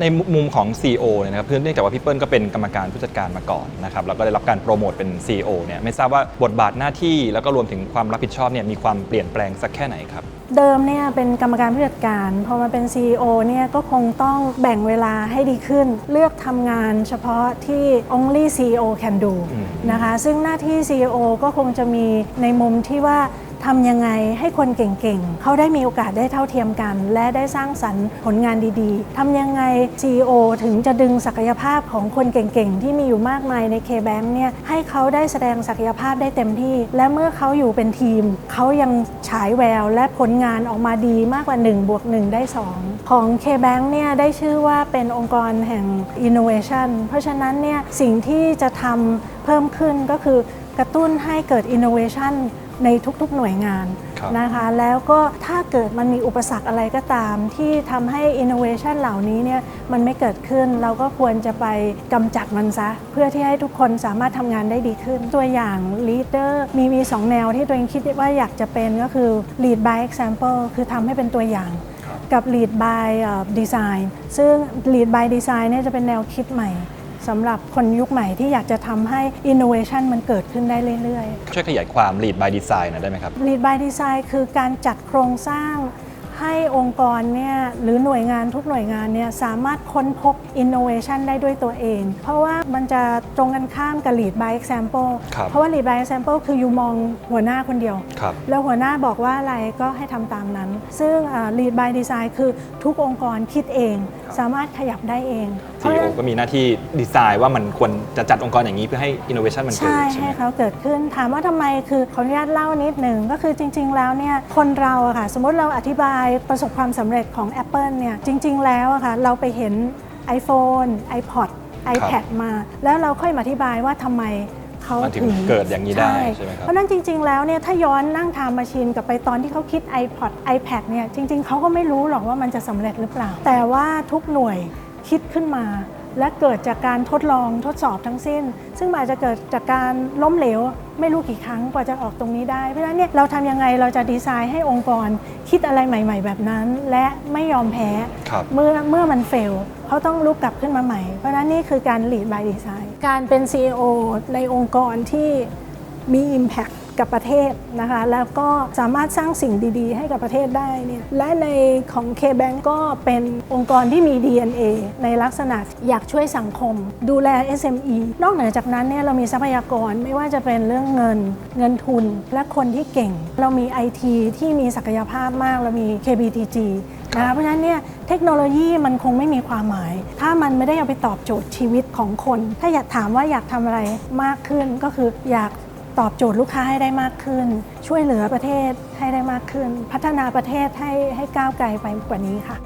ในมุมของ CEO เนี่ยนะครับเนื่องจากว่าพี่เปิ้ลก็เป็นกรรมการผู้จัดการมาก่อนนะครับแล้วก็ได้รับการโปรโมทเป็น CEO เนี่ยไม่ทราบว่าบทบาทหน้าที่แล้วก็รวมถึงความรับผิดชอบเนี่ยมีความเปลี่ยนแปลงสักแค่ไหนครับ เดิมเนี่ยเป็นกรรมการผู้จัดการพอมาเป็น CEO เนี่ยก็คงต้องแบ่งเวลาให้ดีขึ้น เลือกทำงานเฉพาะที่ only CEO can do อืม นะคะซึ่งหน้าที่ CEO ก็คงจะมีในมุมที่ว่า ทำยังไงให้คนเก่งๆ เขาได้มีโอกาสได้เท่าเทียมกัน และได้สร้างสรรค์ผลงานดีๆ ทำยังไง CEO ถึงจะดึงศักยภาพของคนเก่งๆ ที่มีอยู่มากมายใน K-Bank เนี่ยให้เขาได้แสดงศักยภาพได้เต็มที่ และเมื่อเขาอยู่เป็นทีม เขายังฉายแวว และผลงานออกมาดีมากกว่า1บวก1ได้ 2 ของ K-Bank เนี่ยได้ชื่อว่าเป็นองค์กรแห่ง Innovation เพราะฉะนั้นเนี่ยสิ่งที่จะทำเพิ่มขึ้นก็คือกระตุ้นให้เกิด Innovation ในทุกๆหน่วยงานครับนะคะแล้วก็ถ้าเกิดมันมีอุปสรรคอะไรก็ตาม ที่ทำให้ innovation เหล่านี้เนี่ยมันไม่เกิดขึ้นเราก็ควรจะไปกำจัดมันซะ เพื่อที่ให้ทุกคนสามารถทำงานได้ดีขึ้น ตัวอย่าง leader มีมีสองแนวที่ตัวเองคิดว่าอยากจะเป็นก็คือ lead by example คือทำให้เป็นตัวอย่างกับ lead by เอ่อ design ซึ่ง lead by design เนี่ยจะเป็นแนวคิดใหม่ สำหรับคนยุคใหม่ที่อยากจะทำให้ innovation มันเกิดขึ้นได้เรื่อยๆช่วยขยายความ lead by design หน่อยได้ไหมครับ Lead by Design คือการจัดโครงสร้างให้องค์กรเนี่ยหรือหน่วยงานทุกหน่วยงานเนี่ยสามารถค้นพบ innovation ได้ด้วยตัวเอง เพราะว่ามันจะตรงกันข้ามกับ lead by example ครับ เพราะว่า lead by example คืออยู่มองหัวหน้าคนเดียว ครับ แล้วหัวหน้าบอกว่าอะไรก็ให้ทำตามนั้น ซึ่งอ่า lead by design คือทุกองค์กรคิดเอง สามารถขยับได้เองเพราะฉะ CEO นั้นก็มีหน้าที่ดีไซน์ว่ามันควรจะจัดองค์กรอย่างนี้เพื่อให้ innovation มันเกิดใช่ใช่ไหม ให้เขาเกิดขึ้นถามว่าทำไมคือขออนุญาตเล่านิดหนึ่งก็คือจริง ๆ แล้วเนี่ยคนเราอะค่ะ สมมติเราอธิบายประสบความสำเร็จของ Apple เนี่ยจริง ๆ แล้วอะค่ะ เราไปเห็น iPhone iPod iPad มา แล้วเราค่อยมาอธิบายว่าทำไมเขามันถึงเกิดอย่างนี้ได้ใช่ไหมครับ เพราะฉะนั้นจริง ๆ แล้วเนี่ยถ้าย้อนนั่งทำมาชินกลับไปตอนที่เขาคิด iPod iPad เนี่ยจริง ๆ เขาก็ไม่รู้หรอกว่ามันจะสำเร็จหรือเปล่า แต่ว่าทุกหน่วย คิดขึ้นมา และเกิดจากการทดลองทดสอบทั้งสิ้น ซึ่งอาจจะเกิดจากการล้มเหลว ไม่รู้กี่ครั้งกว่าจะออกตรงนี้ได้ เพราะฉะนั้นเนี่ยเราทำยังไงเราจะดีไซน์ให้องค์กรคิดอะไรใหม่ ๆ แบบนั้น และไม่ยอมแพ้ครับเมื่อเมื่อมันเฟลเขาต้องลุกกลับขึ้นมาใหม่ เพราะฉะนั้นนี่คือการ lead by design การเป็น CEO ในองค์กรที่มี Impact กับประเทศนะคะแล้วก็สามารถสร้างสิ่งดีๆ ให้กับประเทศได้เนี่ยและในของ K-Bank ก็เป็นองค์กรที่มี DNA ในลักษณะอยากช่วยสังคม ดูแล SME นอกเหนือจากนั้นเนี่ยเรามีทรัพยากรไม่ว่าจะเป็นเรื่องเงินเงินทุน และคนที่เก่ง เรามี IT ที่มีศักยภาพมาก เรามี KBTG นะคะเพราะฉะนั้นเนี่ยเทคโนโลยีมันคงไม่มีความหมาย ถ้ามันไม่ได้เอาไปตอบโจทย์ชีวิตของคน ถ้าอยากถามว่าอยากทำอะไรมากขึ้นก็คืออยาก ตอบโจทย์ลูกค้าให้ได้มากขึ้น ช่วยเหลือประเทศให้ได้มากขึ้น พัฒนาประเทศให้ให้ก้าวไกลไปกว่านี้ค่ะ